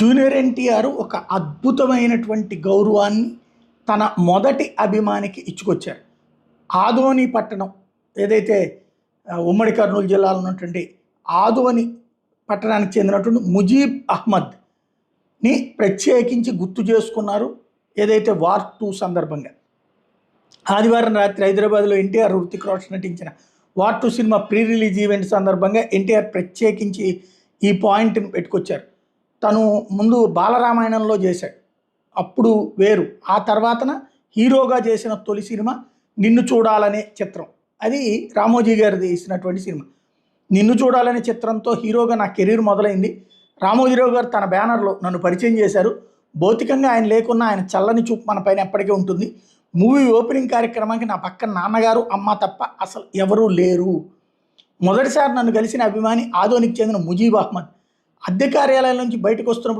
Junior NTR ఒక అద్భుతమైనటువంటి గౌరవాన్ని తన మొదటి అభిమానికి ఇచ్చుకొచ్చారు. ఆదోని పట్టణం ఏదైతే ఉమ్మడి కర్నూలు జిల్లాలో ఉన్నటువంటి ఆదోని పట్టణానికి చెందినటువంటి ముజీబ్ అహ్మద్ని ప్రత్యేకించి గుర్తు చేసుకున్నారు ఏదైతే వార్ టూ సందర్భంగా. ఆదివారం రాత్రి హైదరాబాద్లో ఎన్టీఆర్ హృతిక్ రోషన్ నటించిన వార్ టూ సినిమా ప్రీ రిలీజ్ ఈవెంట్ సందర్భంగా ఎన్టీఆర్ ప్రత్యేకించి ఈ పాయింట్ని పెట్టుకొచ్చారు. తను ముందు బాలరామాయణంలో చేశాడు. అప్పుడు వేరు. ఆ తర్వాతన హీరోగా చేసిన తొలి సినిమా నిన్ను చూడాలనే చిత్రం. అది రామోజీ గారు తీసినటువంటి సినిమా. నిన్ను చూడాలనే చిత్రంతో హీరోగా నా కెరీర్ మొదలైంది. రామోజీరావు గారు తన బ్యానర్లో నన్ను పరిచయం చేశారు. భౌతికంగా ఆయన లేకున్నా ఆయన చల్లని చూపు మన పైన ఎప్పటికీ ఉంటుంది. మూవీ ఓపెనింగ్ కార్యక్రమానికి నా పక్కన నాన్నగారు అమ్మ తప్ప అసలు ఎవరూ లేరు. మొదటిసారి నన్ను కలిసిన అభిమాని ఆదోనికి చెందిన ముజీబ్ అహ్మద్. అద్దె కార్యాలయం నుంచి బయటకు వస్తున్నప్పుడు